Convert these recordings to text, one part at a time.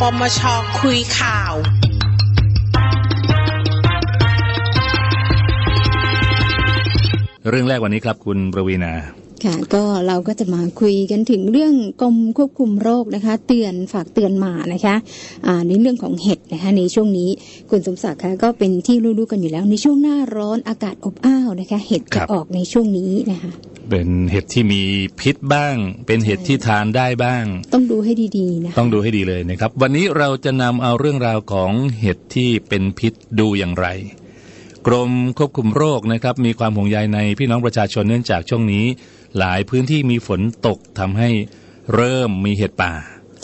ปมชคุยข่าว เรื่องแรกวันนี้ครับคุณประวีนาค่ะก็เราก็จะมาคุยกันถึงเรื่องกรมควบคุมโรคนะคะ เตือนฝากเตือนมานะคะอ่าในเรื่องของเห็ดนะคะในช่วงนี้คุณสมศักดิ์คะก็เป็นที่รู้ๆกันอยู่แล้ว ในช่วงหน้าร้อนอากาศอบอ้าวนะคะ เห็ดครัจะบออกในช่วงนี้นะคะ เป็นเห็ดที่มีพิษบ้าง เป็นเห็ดที่ทานได้บ้าง ต้องดูให้ดีๆนะคะต้องดูให้ดีเลยนะครับ วันนี้เราจะนำเอาเรื่องราวของเห็ดที่เป็นพิษดูอย่างไร กรมควบคุมโรคนะครับ มีความห่วงใยในพี่น้องประชาชนเนื่องจากช่วงนี้ หลายพื้นที่มีฝนตกทำให้เริ่มมีเห็ดป่า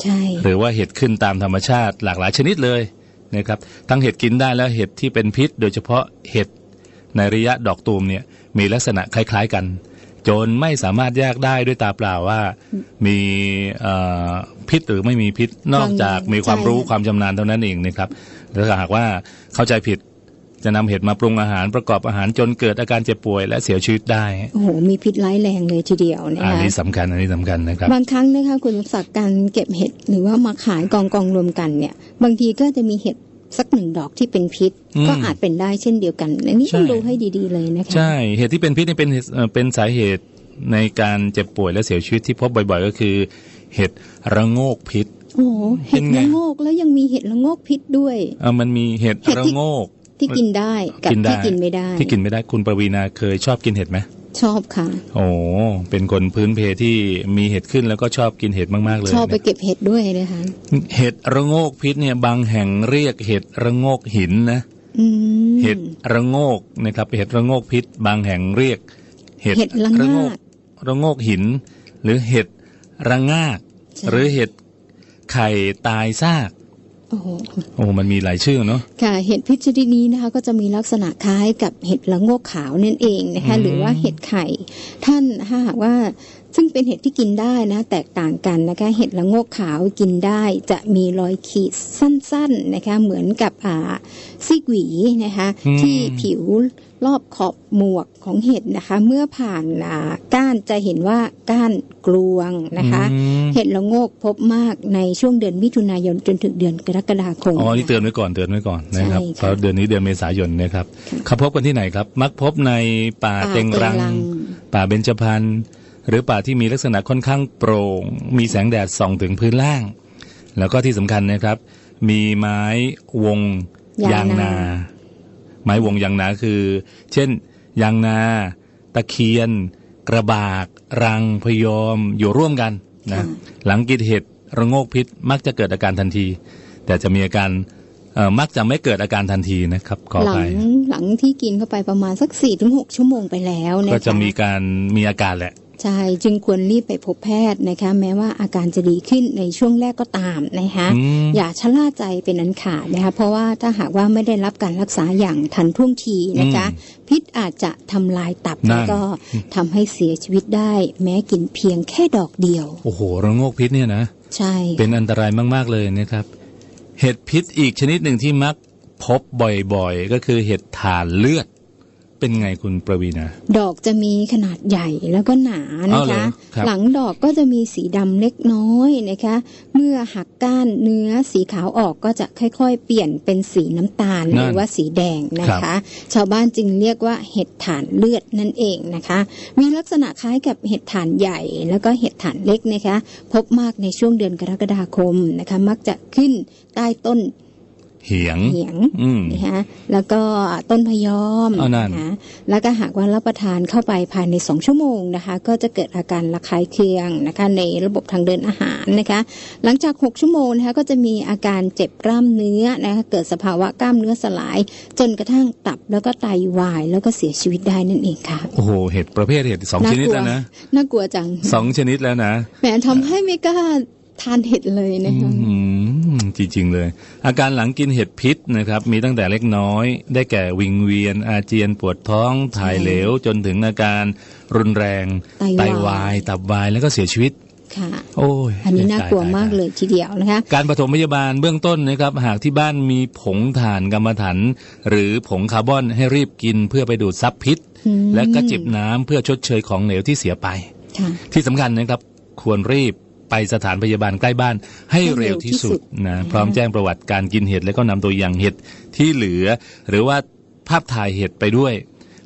ใช่หรือว่าเห็ดขึ้นตามธรรมชาติหลากหลายชนิดเลยนะครับ ทั้งเห็ดกินได้และเห็ดที่เป็นพิษ โดยเฉพาะเห็ดในระยะดอกตูมเนี่ยมีลักษณะคล้าย ๆกัน จนไม่สามารถแยกได้ด้วยตาเปล่าว่า มีเอ่อพิษหรือไม่มีพิษนอกจากมีความรู้ความชำนาญเท่านั้นเองนะครับแล้วถ้าหากว่าเข้าใจผิดจะนำเห็ดมาปรุงอาหารประกอบอาหารจนเกิดอาการเจ็บป่วยและเสียชีวิตได้ โอ้โห มีพิษร้ายแรงเลยทีเดียวนะอันคะนี้สำคัญอันนี้สำคัญนะครับ บางครั้งนะคะคุณสมศักดิ์การเก็บเห็ดหรือว่ามาขายกองกองๆรวมกันเนี่ย บางทีก็จะมีเห็ด สักหนึ่งดอกที่เป็นพิษอืมก็อาจเป็นได้เช่นเดียวกันอันนี้ต้องใช่ดูให้ดีๆเลยนะคะใช่เหตุที่เป็นพิษนี่เป็นเหตุเอ่อเป็นสาเหตุในการเจ็บป่วยและเสียชีวิตที่พบบ่อย ๆ ก็คือ เห็ดระโงกพิษโอ้โหเห็ดเป็นไงละโงกแล้วยังมีเห็ดละโงกพิษด้วยเอ่อมันมีเห็ดเห็ดที่ระโงกที่กินได้กับกินได้ที่กินไม่ได้ ที่กินไม่ได้คุณประวีนาเคยชอบกินเห็ดไหม ชอบค่ะ โอ้เป็นคนพื้นเพที่มีเห็ดขึ้นแล้วก็ชอบกินเห็ดมากๆเลยชอบไปนะเก็บเห็ดด้วยนะคะเห็ดระโงกพิษเนี่ยบางแห่งเรียกเห็ดระโงกหินนะอืมเห็ดระโงกนะครับเห็ดระโงกพิษ บางแห่งเรียก เห็ดเห็ดละระโงงากกระโงกหิน หรือเห็ดระงากใช่หรือเห็ดไข่ตายซาก โอ้โหโอ้มันมีหลายชื่อเนาะค่ะเห็ดพิษชนิดนี้นะคะ ก็จะมีลักษณะคล้ายกับเห็ดละโงกขาวนั่นเองนะคะอืมหรือว่าเห็ดไข่ ท่านถ้าหากว่า ซึ่งเป็นเห็ดที่กินได้นะ แตกต่างกันนะคะ เห็ดละโงกขาวกินได้จะมีรอยขีดสั้นๆนะคะ เหมือนกับอ่าซีกหวีนะคะอืมที่ผิวรอบขอบหมวกของเห็ดนะคะ เมื่อผ่านอ่าก้านจะเห็นว่าก้านกลวงนะคะอืมเห็ดละโงกพบมากในช่วงเดือนมิถุนายนจนถึงเดือนกรกฎาคมอ๋อนี่เตือนไว้ก่อนเตือนไว้ก่อนนะครับใช่ค่ะเพราะเดือนนี้เดือนเมษายนนะครับค่ะเขาพบกันที่ไหนครับ มักพบในป่าป่าเต็งรังเต็งรัง ป่าเบญจพรรณ หรือป่าที่มีลักษณะค่อนข้างโปร่ง มีแสงแดดส่องถึงพื้นล่าง แล้วก็ที่สำคัญนะครับ มีไม้วงยางนา ไม้วงยางนาคือ เช่น ยางนา ตะเคียน กระบาก รังพยอมอยู่ร่วมกันนะค่ะหลังกินเห็ดระโงกพิษมักจะเกิดอาการทันที แต่จะมีอาการเอ่อมักจะไม่เกิดอาการทันทีนะครับขอหลัไปงหลังที่กินเข้าไปประมาณสัก4ี่ถึงหชั่วโมงไปแล้วนะคะก็จะมีการมีอาการแหละ ใช่จึงควรรีบไปพบแพทย์นะคะ แม้ว่าอาการจะดีขึ้นในช่วงแรกก็ตามนะคะอืมอย่าชะล่าใจเป็นอันขาดนะคะเพราะว่าถ้าหากว่าไม่ได้รับการรักษาอย่างทันท่วงทีนะคะ พิษอาจจะทำลายตับนั่แล้วนก็ทำให้เสียชีวิตได้ แม้กินเพียงแค่ดอกเดียว โอ้โหระโงกพิษเนี่ยนะใช่เป็นอันตรายมาก ๆ เลยนะครับ เห็ดพิษอีกชนิดหนึ่งที่มักพบบ่อยๆ ก็คือเห็ดถ่านเลือด เป็นไงคุณประวีนาดอกจะมีขนาดใหญ่แล้วก็หนานะอ๋อเหรคะอครับหลังดอกก็จะมีสีดำเล็กน้อยนะคะ เมื่อหักก้านเนื้อสีขาวออกก็จะค่อยๆ เปลี่ยนเป็นสีน้ำตาลนั่นหรือว่าสีแดงนะครัคะบชาวบ้านจึงเรียกว่าเห็ดถ่านเลือดนั่นเองนะคะ มีลักษณะคล้ายกับเห็ดถ่านใหญ่แล้วก็เห็ดถ่านเล็กนะคะ พบมากในช่วงเดือนกรกฎาคมนะคะ มักจะขึ้นใต้ต้น เหียงเหียงอืมนะคะแล้วก็ต้นพยอมเอานั่นนะคะแล้วก็หากว่ารับประทานเข้าไปภายในสองชั่วโมงนะคะ ก็จะเกิดอาการระคายเคืองนะคะในระบบทางเดินอาหารนะคะ หลังจาก 6 ชั่วโมงนะคะก็จะมีอาการเจ็บกล้ามเนื้อนะคะเกิดสภาวะกล้ามเนื้อสลาย จนกระทั่งตับแล้วก็ไตวาย แล้วก็เสียชีวิตได้นั่นเองค่ะโอ้โหเห็ดประเภทเห็ดสองชนิดแล้วนะน่ากลัวจังสองชนิดแล้วนะแหมทำให้ไม่กล้า ทานเห็ดเลยนะคะอืมจริงๆเลย อาการหลังกินเห็ดพิษนะครับ มีตั้งแต่เล็กน้อย ได้แก่วิงเวียน อาเจียนปวดท้องถ่ายเหลว จนถึงอาการรุนแรง ไตวายวายตับวายแล้วก็เสียชีวิตค่ะโอ้ยอันนี้น่ากลัวตยๆๆมากเลยทีเดียวนะคะการปฐมพยาบาลเบื้องต้นนะครับ หากที่บ้านมีผงถ่านกรรมฐานหรือผงคาร์บอนให้รีบกินเพื่อไปดูดซับพิษอืมและก็จิบน้ำเพื่อชดเชยของเหลวที่เสียไปค่ะที่สำคัญนะครับ ควรรีบ ไปสถานพยาบาลใกล้บ้านให้ให้เร็เร็ววที่ที่สุสุดด นะพร้อมแจ้งประวัติการกินเห็ดแล้วก็นำตัวอย่างเห็ดที่เหลือ หรือว่าภาพถ่ายเห็ดไปด้วย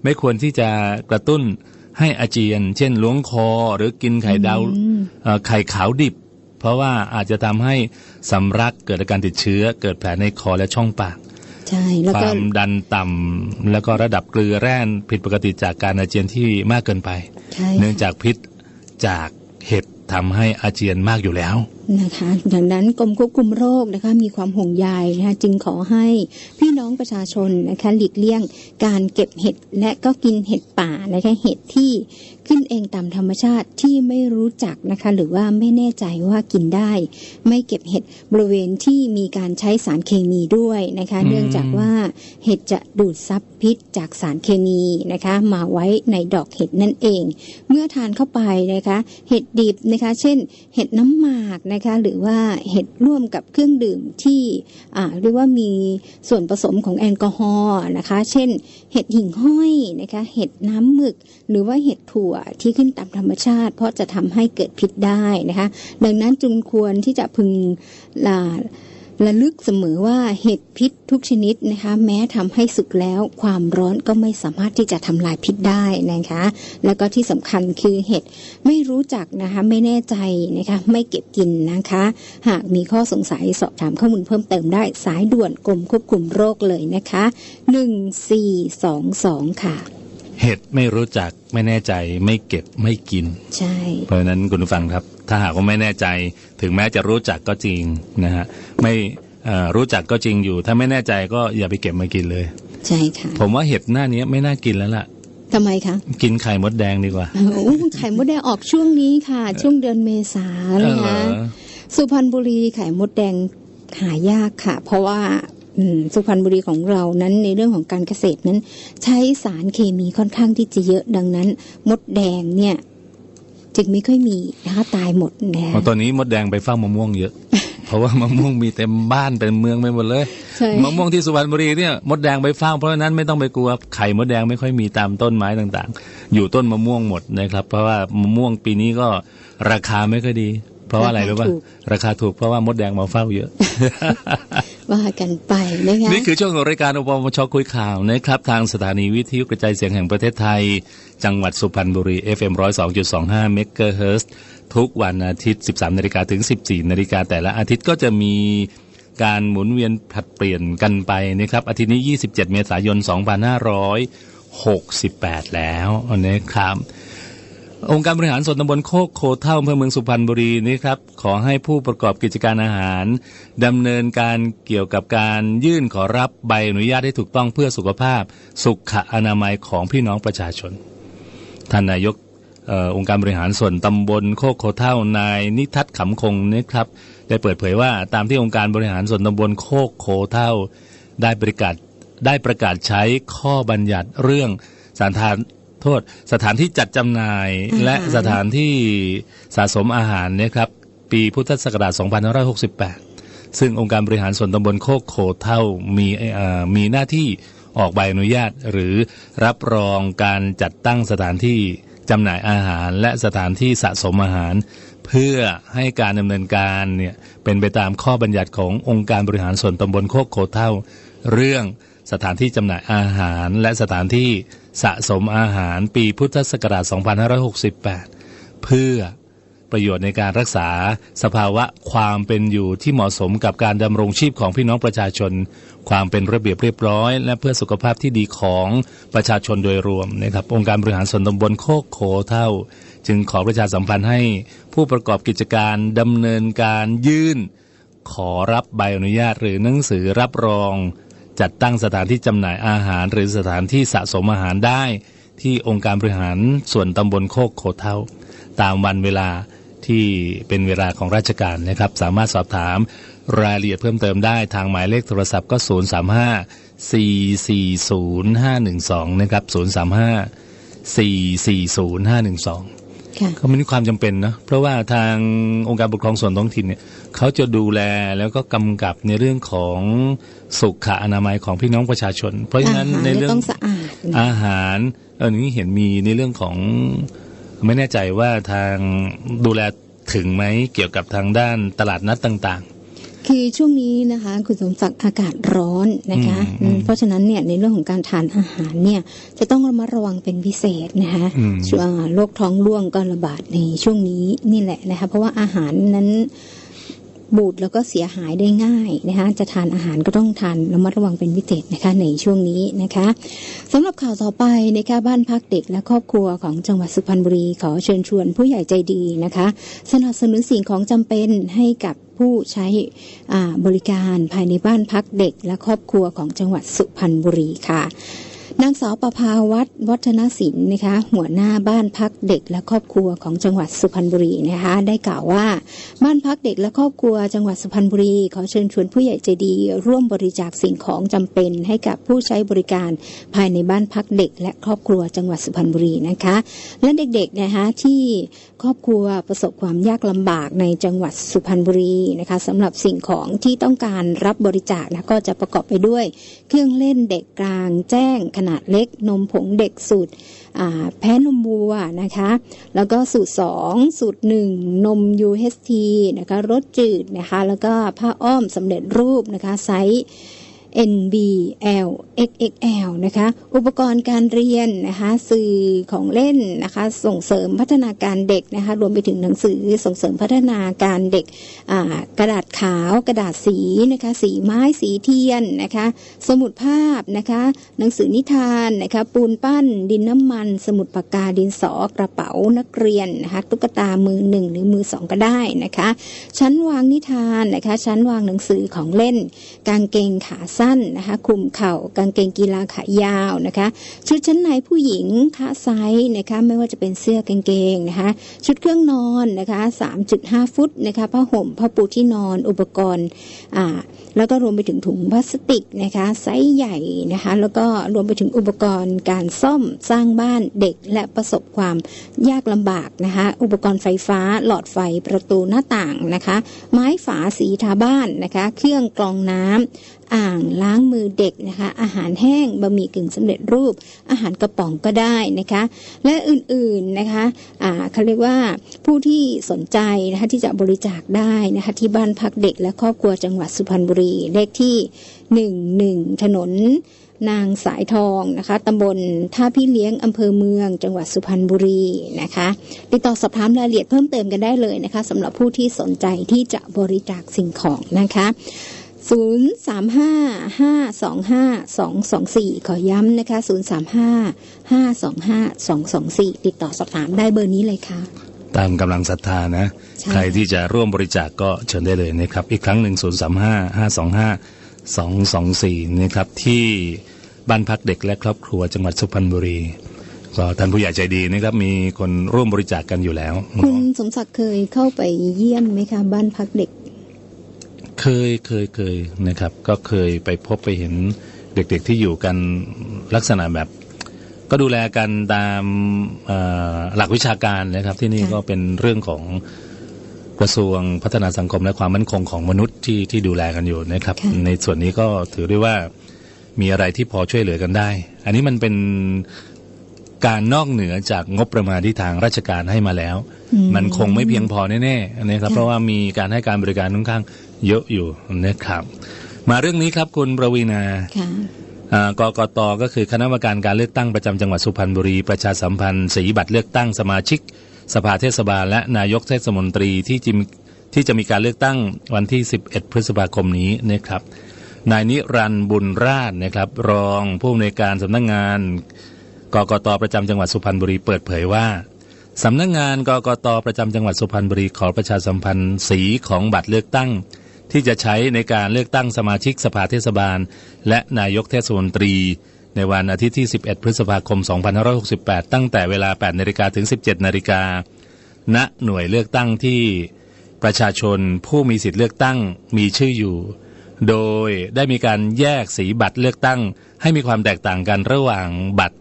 ไม่ควรที่จะกระตุ้นให้อาเจียน เช่นล้วงคอหรือกินไข่ดาวอืม เอ่อไข่ขาวดิบ เพราะว่าอาจจะทำให้สำลักเกิดอาการติดเชื้อ เกิดแผลในคอและช่องปาก ใช่ แล้วคก็ วามดันต่ำแล้วก็ระดับเกลือแร่ผิดปกติจากการอาเจียนที่มากเกินไป ใช่เนื่องจากพิษจากเห็ด ทำให้อาเจียนมากอยู่แล้ว นะคะดังนั้นกรมควบคุมโรคนะคะมีความห่วงใยนะคะจึงขอให้พี่น้องประชาชนนะคะหลีกเลี่ยงการเก็บเห็ดและก็กินเห็ดป่านะคะเห็ดที่ขึ้นเองตามธรรมชาติที่ไม่รู้จักนะคะหรือว่าไม่แน่ใจว่ากินได้ ไม่เก็บเห็ดบริเวณที่มีการใช้สารเคมีด้วยนะคะอืมเนื่องจากว่าเห็ดจะดูดซับพิษจากสารเคมีนะคะมาไว้ในดอกเห็ดนั่นเอง เมื่อทานเข้าไปนะคะเห็ดดิบนะคะเช่น เห็ดน้ำหมากนะคะหรือว่าเห็ดร่วมกับเครื่องดื่มที่เรียกว่ามีส่วนผสมของแอลกอฮอล์นะคะ เช่น เห็ดหิ่งห้อยนะคะเห็ดน้ำหมึก หรือว่าเห็ดถั่วที่ขึ้นตามธรรมชาติ เพราะจะทำให้เกิดพิษได้นะคะ ดังนั้นจึงควรที่จะพึงลา ระลึกเสมอว่าเห็ดพิษทุกชนิดนะคะ แม้ทำให้สุกแล้ว ความร้อนก็ไม่สามารถที่จะทำลายพิษได้นะคะ แล้วก็ที่สำคัญคือเห็ดไม่รู้จักนะคะไม่แน่ใจนะคะไม่เก็บกินนะคะ หากมีข้อสงสัยสอบถามข้อมูลเพิ่มเติมได้สายด่วนกรมควบคุมโรคเลยนะคะ 1422 ค่ะเห็ดไม่รู้จักไม่แน่ใจไม่เก็บไม่กิน ใช่ เพราะฉะนั้นคุณผู้ฟังครับ ถ้าหากว่าไม่แน่ใจถึงแม้จะรู้จักก็จริงนะฮะไม่เอ่อรู้จักก็จริงอยู่ ถ้าไม่แน่ใจก็อย่าไปเก็บมากินเลย ใช่ค่ะ ผมว่าเห็ดหน้านี้ไม่น่ากินแล้วล่ะทำไมคะ กินไข่มดแดงดีกว่าโอ้ไข่มดแดงออกช่วงนี้ค่ะ ช่วงเดือนเมษาเอนะอเหรคะอสุพรรณบุรีไข่มดแดงหายากค่ะ เพราะว่าอืมสุพรรณบุรีของเรานั้นในเรื่องของการเกษตรนั้น ใช้สารเคมีค่อนข้างที่จะเยอะดังนั้น มดแดงเนี่ย จึงไม่ค่อยมีนะคะตายหมดนะเพราะตอนนี้มดแดงไปเฝ้ามะม่วงเยอะ เพราะว่ามะม่วงมีเต็มบ้านเต็มเมืองไปหมดเลยใช่มะม่วงที่สุพรรณบุรีเนี่ยมดแดงไปเฝ้าเพราะฉะนั้นไม่ต้องไปกลัวไข่มดแดงไม่ค่อยมีตามต้นไม้ต่างๆ อยู่ต้นมะม่วงหมดนะครับ เพราะว่ามะม่วงปีนี้ก็ราคาไม่ค่อยดี เพราะว่าอะไรรู้ป่ะราคาถูกเพราะว่ามดแดงมาเฝ้าเยอะ ว่ากันไปนะคะนี่คือช่วงของรายการอปมชคุยข่าวนะครับ ทางสถานีวิทยุกระจายเสียงแห่งประเทศไทย จังหวัดสุพรรณบุรี FM 102.25เมกะเฮิรตซ์ทุกวันอาทิตย์ 13นาฬิกาถึง 14นาฬิกาแต่ละอาทิตย์ก็จะมีการหมุนเวียนผลัดเปลี่ยนกันไปนะครับ อาทิตย์นี้ 27 เมษายน 2568 แล้วนะครับ องค์การบริหารส่วนตำบลโคกโคเท่าอำเภอเมืองสุพรรณบุรีนี่ครับขอให้ผู้ประกอบกิจการอาหารดำเนินการเกี่ยวกับการยื่นขอรับใบอนุญาตให้ถูกต้องเพื่อสุขภาพ สุขอนามัยของพี่น้องประชาชนท่านนายกออองค์การบริหารส่วนตำบลโคกโคเท่านายนิทัศน์ขำคงนะครับได้เปิดเผยว่าตามที่องค์การบริหารส่วนตำบลโคกโคเท่าได้ประกาศได้ประกาศใช้ข้อบัญญัติเรื่องสถาน โทษสถานที่จัดจำหน่ายอาหารและสถานที่สะสมอาหารนะครับปีพุทธศักราช 2568 ซึ่งองค์การบริหารส่วนตำบลโคกโคเท่ามีเอ่อมีหน้าที่ออกใบอนุญาต หรือรับรองการจัดตั้งสถานที่จำหน่ายอาหาร และสถานที่สะสมอาหาร เพื่อให้การดำเนินการเนี่ยเป็นไปตามข้อบัญญัติขององค์การบริหารส่วนตำบลโคกโคเท่า เรื่องสถานที่จำหน่ายอาหาร และสถานที่ สะสมอาหารปีพุทธศักราช 2568 เพื่อประโยชน์ในการรักษาสภาวะความเป็นอยู่ที่เหมาะสมกับการดำรงชีพของพี่น้องประชาชน ความเป็นระเบียบเรียบร้อย และเพื่อสุขภาพที่ดีของประชาชนโดยรวมนะครับ องค์การบริหารส่วนตำบลโคกโคเท่า จึงขอประชาสัมพันธ์ให้ผู้ประกอบกิจการดำเนินการยื่น ขอรับใบอนุญาตหรือหนังสือรับรอง จัดตั้งสถานที่จำหน่ายอาหาร หรือสถานที่สะสมอาหารได้ ที่องค์การบริหารส่วนตำบลโคกโคเท่า ตามวันเวลาที่เป็นเวลาของราชการนะครับ สามารถสอบถามรายละเอียดเพิ่มเติมได้ทางหมายเลขโทรศัพท์ก็ 0 3 5 4 4 0 5 1 2 นะครับ 0 3 5 4 4 0 5 1 2 ก็ไม่มีความจำเป็นนะเพราะว่าทางองค์การปกครองส่วนท้องถิ่นเนี่ยเขาจะดูแลแล้วก็กำกับในเรื่องของสุขอนามัยของพี่น้องประชาชน เพราะฉะนั้นอาหารในเนี่ยเรื่องต้องสะอาดนะอาหารเออนี้เห็นมีในเรื่องของไม่แน่ใจว่าทางดูแลถึงไหมเกี่ยวกับทางด้านตลาดนัดต่าง คือช่วงนี้นะคะคุณสมศักดิ์อากาศร้อนนะคะอืมอืมเพราะฉะนั้นเนี่ยในเรื่องของการทานอาหารเนี่ยจะต้องระมัดระวังเป็นพิเศษนะคะอืมช่วงโรคท้องร่วงก็ระบาดในช่วงนี้นี่แหละนะคะเพราะว่าอาหารนั้น บูดแล้วก็เสียหายได้ง่ายนะคะจะทานอาหารก็ต้องทานระมัดระวังเป็นพิเศษนะคะในช่วงนี้นะคะสำหรับข่าวต่อไปนะคะบ้านพักเด็กและครอบครัวของจังหวัดสุพรรณบุรีขอเชิญชวนผู้ใหญ่ใจดีนะคะ สนับสนุนสิ่งของจำเป็นให้กับผู้ใช้บริการภายในบ้านพักเด็กและครอบครัวของจังหวัดสุพรรณบุรีค่ะ นางสาวประภาวัฒน์วัฒนศิลป์นะคะ หัวหน้าบ้านพักเด็กและครอบครัวของจังหวัดสุพรรณบุรีนะคะ ได้กล่าวว่า บ้านพักเด็กและครอบครัวจังหวัดสุพรรณบุรีขอเชิญชวนผู้ใหญ่ใจดี ร่วมบริจาคสิ่งของจำเป็นให้กับผู้ใช้บริการภายในบ้านพักเด็ก และครอบครัวจังหวัดสุพรรณบุรีนะคะ และเด็กๆนะคะที่ครอบครัวประสบความยากลำบากในจังหวัดสุพรรณบุรีนะคะสำหรับสิ่งของที่ต้องการรับบริจาคนะก็จะประกอบไปด้วย เครื่องเล่นเด็กกลางแจ้งขนาดนาดเล็ก นมผงเด็กสูตรแพ้นมวัวนะคะ แล้วก็สูตร 2 สูตร 1 นม UHT นะคะรสจืดนะคะ แล้วก็ผ้าอ้อมสำเร็จรูปนะคะไซส์ NBL XXL นะคะ อุปกรณ์การเรียนนะคะ สื่อของเล่นนะคะ ส่งเสริมพัฒนาการเด็กนะคะ รวมไปถึงหนังสือส่งเสริมพัฒนาการเด็กกระดาษขาวกระดาษสีนะคะ สีไม้สีเทียนนะคะ สมุดภาพนะคะ หนังสือนิทานนะคะ ปูนปั้น ดินน้ำมัน สมุดปากกาดินสอกระเป๋านักเรียนนะคะ ตุ๊กตามือหนึ่งหรือมือสองก็ได้นะคะ ชั้นวางนิทานนะคะ ชั้นวางหนังสือของเล่น กางเกงขาสั้นนะคะคลุมเข่ากางเกงกีฬาขายาวนะคะ ชุดชั้นในผู้หญิงคะไซส์นะคะไม่ว่าจะเป็นเสื้อกางเกงนะคะชุดเครื่องนอนนะคะ3.5 ฟุตนะคะผ้าห่มผ้าปูที่นอนอุปกรณ์อ่าแล้วก็รวมไปถึงถุงพลาสติกนะคะไซส์ใหญ่นะคะแล้วก็รวมไปถึงอุปกรณ์การซ่อมสร้างบ้านเด็กและประสบความยากลำบากนะคะอุปกรณ์ไฟฟ้าหลอดไฟประตูหน้าต่างนะคะ ไม้ฝาสีทาบ้านนะคะ เครื่องกรองน้ำ อ่างล้างมือเด็กนะคะ อาหารแห้งบะหมี่กึ่งสำเร็จรูป อาหารกระป๋องก็ได้นะคะ และอื่นๆนะคะอ่าเขาเรียกว่าผู้ที่สนใจนะคะที่จะบริจาคได้นะคะที่บ้านพักเด็กและครอบครัวจังหวัดสุพรรณบุรีเลขที่หนึ่งหนึ่งถนนนางสายทองนะคะตำบลท่าพี่เลี้ยงอำเภอเมือง จังหวัดสุพรรณบุรีนะคะติดต่อสอบถามรายละเอียดเพิ่มเติมกันได้เลยนะคะสำหรับผู้ที่สนใจที่จะบริจาคสิ่งของนะคะ 0 3 5 5 2 5 2 2 4 ขอย้ำนะคะ 0 3 5 5 2 5 2 2 4 ติดต่อสอบถามได้เบอร์นี้เลยค่ะๆตามกำลังศรัทธานะใช่ใครที่จะร่วมบริจาคก็เชิญได้เลยนะครับ อีกครั้งหนึ่ง 0 3 5 5 2 5 2 2 4 นะครับ ที่บ้านพักเด็กและครอบครัวจังหวัดสุพรรณบุรีก็ท่านผู้ใหญ่ใจดีนะครับมีคนร่วมบริจาคกันอยู่แล้ว คุณสมศักดิ์เคยเข้าไปเยี่ยมไหมคะ บ้านพักเด็ก เคยเคยเคยนะครับ ก็เคยไปพบไปเห็นเด็กๆที่อยู่กันลักษณะแบบ ก็ดูแลกันตามเอ่อหลักวิชาการนะครับ ที่นี่ค่ะก็เป็นเรื่องของกระทรวงพัฒนาสังคมและความมั่นคงของมนุษย์ที่ที่ดูแลกันอยู่นะครับ ในส่วนนี้ก็ถือได้ว่ามีอะไรที่พอช่วยเหลือกันได้ อันนี้มันเป็นการนอกเหนือจากงบประมาณที่ทางราชการให้มาแล้วอืมันคงไม่เพียงพอแน่ๆนะครับค่ะเพราะว่ามีการให้การบริการค่อนข้าง เยอะอยู่นะครับ มาเรื่องนี้ครับคุณประวีนาค่ะอ่ากกตก็คือคณะกรรมการการเลือกตั้งประจำจังหวัดสุพรรณบุรี ประชาสัมพันธ์สีบัตรเลือกตั้งสมาชิก สภาเทศบาล และนายกเทศมนตรีที่จะมีที่จะมีการเลือกตั้งวันที่ 11 พฤษภาคมนี้นะครับ นายนิรันดร์บุญราชนะครับ รองผู้อำนวยการสำนักงานกกตประจำจังหวัดสุพรรณบุรีเปิดเผยว่าสำนักงานกกตประจำจังหวัดสุพรรณบุรีขอประชาสัมพันธ์สีของบัตรเลือกตั้ง ที่จะใช้ในการเลือกตั้งสมาชิกสภาเทศบาล และนายกเทศมนตรี ในวันอาทิตย์ที่ 11 พฤษภาคม 2568 ตั้งแต่เวลา 8นาฬิกาถึง 17นาฬิกาณหน่วยเลือกตั้งที่ประชาชนผู้มีสิทธิ์เลือกตั้งมีชื่ออยู่ โดยได้มีการแยกสีบัตรเลือกตั้ง ให้มีความแตกต่างกันระหว่างบัตร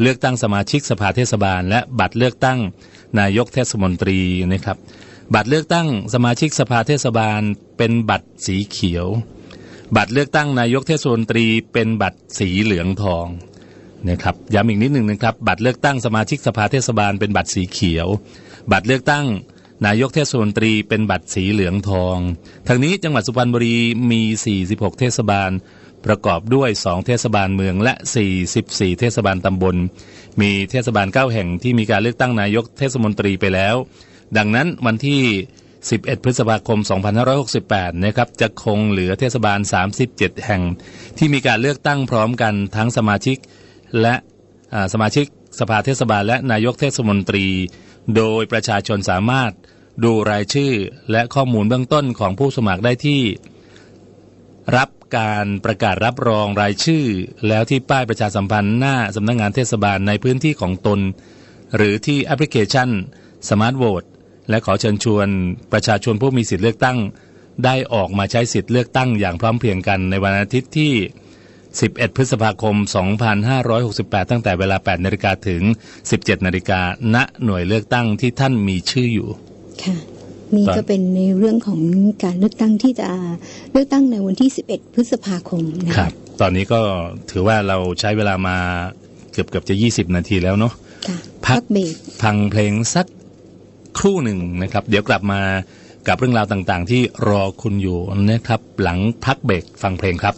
เลือกตั้งสมาชิกสภาเทศบาล และบัตรเลือกตั้งนายกเทศมนตรีนะครับ บัตรเลือกตั้งสมาชิกสภาเทศบาล เป็นบัตรสีเขียว บัตรเลือกตั้งนายกเทศมนตรี เป็นบัตรสีเหลืองทองนะครับย้ำอีกนิดหนึ่งนะครับ บัตรเลือกตั้งสมาชิกสภาเทศบาล เป็นบัตรสีเขียว บัตรเลือกตั้งนายกเทศมนตรีเป็นบัตรสีเหลืองทอง ทางนี้จังหวัดสุพรรณบุรีมี 46 เทศบาล ประกอบด้วย 2 เทศบาลเมืองและ 44 เทศบาลตำบล มีเทศบาล 9 แห่งที่มีการเลือกตั้งนายกเทศมนตรีไปแล้ว ดังนั้นวันที่ 11 พฤษภาคม 2568 นะครับจะคงเหลือเทศบาล 37 แห่ง ที่มีการเลือกตั้งพร้อมกันทั้งสมาชิกและสมาชิกสภาเทศบาลและนายกเทศมนตรี โดยประชาชนสามารถดูรายชื่อและข้อมูลเบื้องต้นของผู้สมัครได้ที่ รับการประกาศรับรองรายชื่อ แล้วที่ป้ายประชาสัมพันธ์หน้าสำนักงงานเทศบาลในพื้นที่ของตน หรือที่แอปพลิเคชัน Smart Vote และขอเชิญชวนประชาชนผู้มีสิทธิเลือกตั้ง ได้ออกมาใช้สิทธิเลือกตั้งอย่างพร้อมเพรียงกันในวันอาทิตย์ที่ 11 พฤษภาคม 2568 ตั้งแต่เวลา 8 นาฬิกาถึง 17 นาฬิกาณหน่วยเลือกตั้งที่ท่านมีชื่ออยู่ค่ะนี่ตอนก็เป็นในเรื่องของการเลือกตั้งที่จะเลือกตั้งในวันที่ 11 พฤษภาคมนะครับ ตอนนี้ก็ถือว่าเราใช้เวลามาเกือบเกือบจะ 20 นาทีแล้วเนาะค่ะพัพักกเบรกฟังเพลงสัก ครู่หนึ่งนะครับ เดี๋ยวกลับมากับเรื่องราวต่างๆ ที่รอคุณอยู่นะครับ หลังพักเบรกฟังเพลงครับ